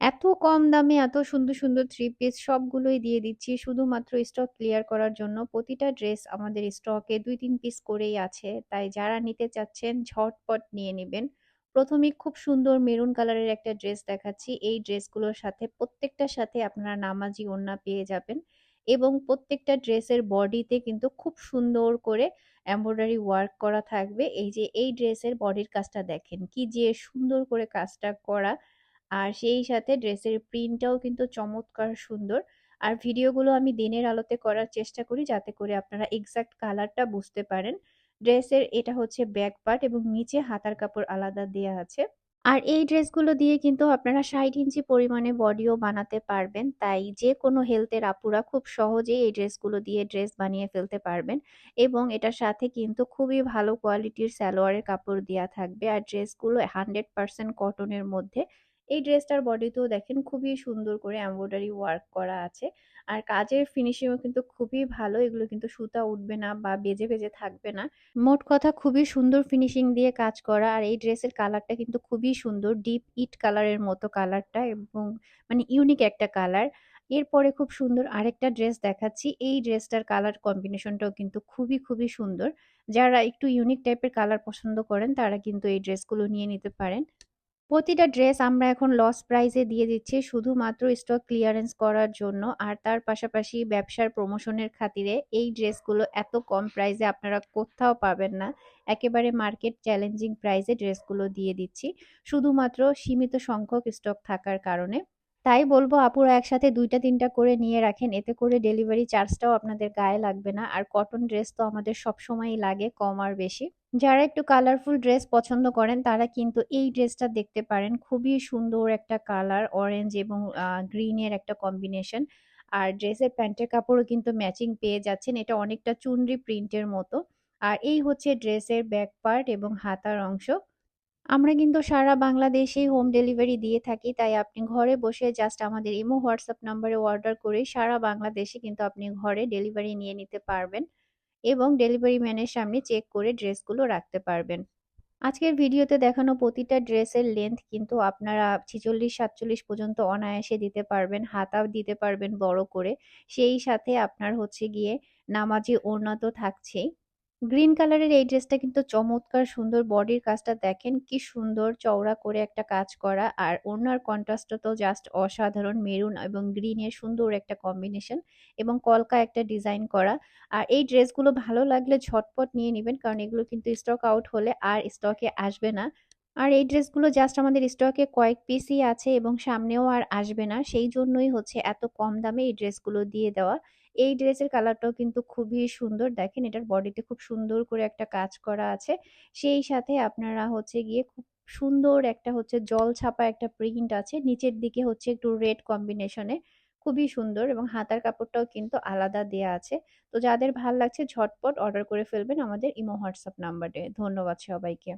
এত কম দামে এত সুন্দর, সুন্দর থ্রি পিস সবগুলোই দিয়ে দিচ্ছি শুধুমাত্র স্টক ক্লিয়ার করার জন্য। প্রতিটা ড্রেস আমাদের স্টকে ২-৩ পিস করেই আছে। তাই যারা নিতে চাচ্ছেন ঝটপট নিয়ে নেবেন প্রথমে খুব সুন্দর মেরুন কালারের একটা ড্রেস দেখাচ্ছি। এই ড্রেসগুলোর সাথে প্রত্যেকটার সাথে আপনারা নামাজি ওড়না পেয়ে যাবেন এবং প্রত্যেকটা ড্রেসের বডিতে কিন্তু খুব সুন্দর করে এমব্রয়ডারি ওয়ার্ক করা থাকবে। এই যে এই ড্রেসের বডির কাজটা দেখেন কি যে সুন্দর করে কাজটা করা। আর সেই সাথে ড্রেসের প্রিন্টটাও কিন্তু চমৎকার সুন্দর। আর ভিডিওগুলো আমি দিনের আলোতে করার চেষ্টা করি যাতে করে আপনারা এক্সাক্ট কালারটা বুঝতে পারেন। ড্রেসের এটা হচ্ছে ব্যাক পার্ট এবং নিচে হাতার কাপড় আলাদা দেয়া আছে। আর এই ড্রেসগুলো দিয়ে কিন্তু আপনারা ৬০ ইঞ্চি পরিমাণে বডিও বানাতে পারবেন। তাই যেকোনো হেলথের আপুরা খুব সহজেই এই ড্রেসগুলো দিয়ে ড্রেস বানিয়ে ফেলতে পারবেন এবং এটার সাথে কিন্তু খুবই ভালো কোয়ালিটির সালোয়ারের কাপড় দেওয়া থাকবে। আর ড্রেসগুলো 100% কটনের মধ্যে। এই ড্রেসটার বডিতেও দেখেন খুবই সুন্দর করে এমব্রয়ডারি ওয়ার্ক করা আছে। আর কাজের ফিনিশিংও কিন্তু খুবই ভালো। এগুলো কিন্তু সুতা উঠবে না বা বেজে, বেজে থাকবে না। মোট কথা খুবই সুন্দর ফিনিশিং দিয়ে কাজ করা। আর এই ড্রেসের কালারটা কিন্তু খুবই সুন্দর। ডিপ ইট কালারের মতো কালারটা এবং মানে ইউনিক একটা কালার। এরপরে খুব সুন্দর আরেকটা ড্রেস দেখাচ্ছি। এই ড্রেসটার কালার কম্বিনেশনটাও কিন্তু খুবই, খুবই সুন্দর। যারা একটু ইউনিক টাইপের কালার পছন্দ করেন তারা কিন্তু এই ড্রেসগুলো নিয়ে নিতে পারেন। প্রতিটা ড্রেস আমরা এখন লস প্রাইজে দিয়ে দিচ্ছি শুধুমাত্র স্টক ক্লিয়ারেন্স করার জন্য। আর তার পাশাপাশি ব্যবসার প্রমোশনের খাতিরে এই ড্রেসগুলো এত কম প্রাইজে আপনারা কোথাও পাবেন না। একেবারে মার্কেট চ্যালেঞ্জিং প্রাইজে ড্রেসগুলো দিয়ে দিচ্ছি। শুধুমাত্র সীমিত সংখ্যক স্টক থাকার কারণে। তাই বলব আপুরা একসাথে দুইটা, তিনটা করে নিয়ে রাখেন। এতে করে ডেলিভারি চার্জটাও আপনাদের গায়ে লাগবে না। আর কটন ড্রেস তো আমাদের সবসময়ই লাগে, কম আর বেশি। যারা একটু কালারফুল ড্রেস পছন্দ করেন, তারা কিন্তু এই ড্রেসটা দেখতে পারেন। খুবই সুন্দর একটা কালার অরেঞ্জ এবং গ্রিনের একটা কম্বিনেশন আর ড্রেসের প্যান্টের কাপড়ও কিন্তু ম্যাচিং পেয়ে যাচ্ছেন। এটা অনেকটা চুনরি প্রিন্টের মতো। আর এই হচ্ছে ড্রেসের ব্যাক পার্ট এবং হাতার অংশ। আমরা কিন্তু সারা বাংলাদেশেই হোম ডেলিভারি দিয়ে থাকি, তাই আপনি ঘরে বসে জাস্ট আমাদের ইমো, হোয়াটসঅ্যাপ নাম্বারে অর্ডার করে সারা বাংলাদেশে কিন্তু আপনি ঘরে ডেলিভারি নিয়ে নিতে পারবেন এবং ডেলিভারি ম্যানের সামনে চেক করে ড্রেসগুলো রাখতে পারবেন। আজকের ভিডিওতে দেখানো প্রতিটা ড্রেসের লেন্থ কিন্তু আপনারা ছিচল্লিশ, সাতচল্লিশ পর্যন্ত অনায়াসে দিতে পারবেন, হাতাও দিতে পারবেন বড় করে। সেই সাথে আপনার হচ্ছে গিয়ে নামাজি ওড়না তো থাকছেই। গ্রিন কালারের এই ড্রেসটা কিন্তু চমৎকার সুন্দর বডির কাজটা দেখেন, কি সুন্দর চওড়া করে একটা কাজ করা। আর ওনার কন্ট্রাস্টটা তো জাস্ট অসাধারণ মেরুন এবং গ্রিনের সুন্দর একটা কম্বিনেশন এবং কলকা একটা ডিজাইন করা। আর এই ড্রেসগুলো ভালো লাগলে ঝটপট নিয়ে নেবেন, কারণ এগুলো কিন্তু স্টক আউট হলে আর স্টকে আসবে না। আর এই ড্রেসগুলো জাস্ট আমাদের স্টকে কয়েক পিসই আছে এবং সামনেও আর আসবে না। সেই জন্যই হচ্ছে এত কম দামে এই ড্রেসগুলো দিয়ে দেওয়া। এই ড্রেসের কালারটাও কিন্তু খুবই সুন্দর। দেখেন এটার বডিতে খুব সুন্দর করে একটা কাজ করা আছে। সেই সাথে আপনারা হচ্ছে গিয়ে খুব সুন্দর একটা হচ্ছে জল ছাপা একটা প্রিন্ট আছে। নিচের দিকে হচ্ছে একটু রেড কম্বিনেশনে খুবই সুন্দর এবং হাতার কাপড়টাও কিন্তু আলাদা দেয়া আছে। তো যাদের ভালো লাগছে ঝটপট অর্ডার করে ফেলবেন আমাদের ইমো হোয়াটসঅ্যাপ নাম্বারে। ধন্যবাদ সবাইকে।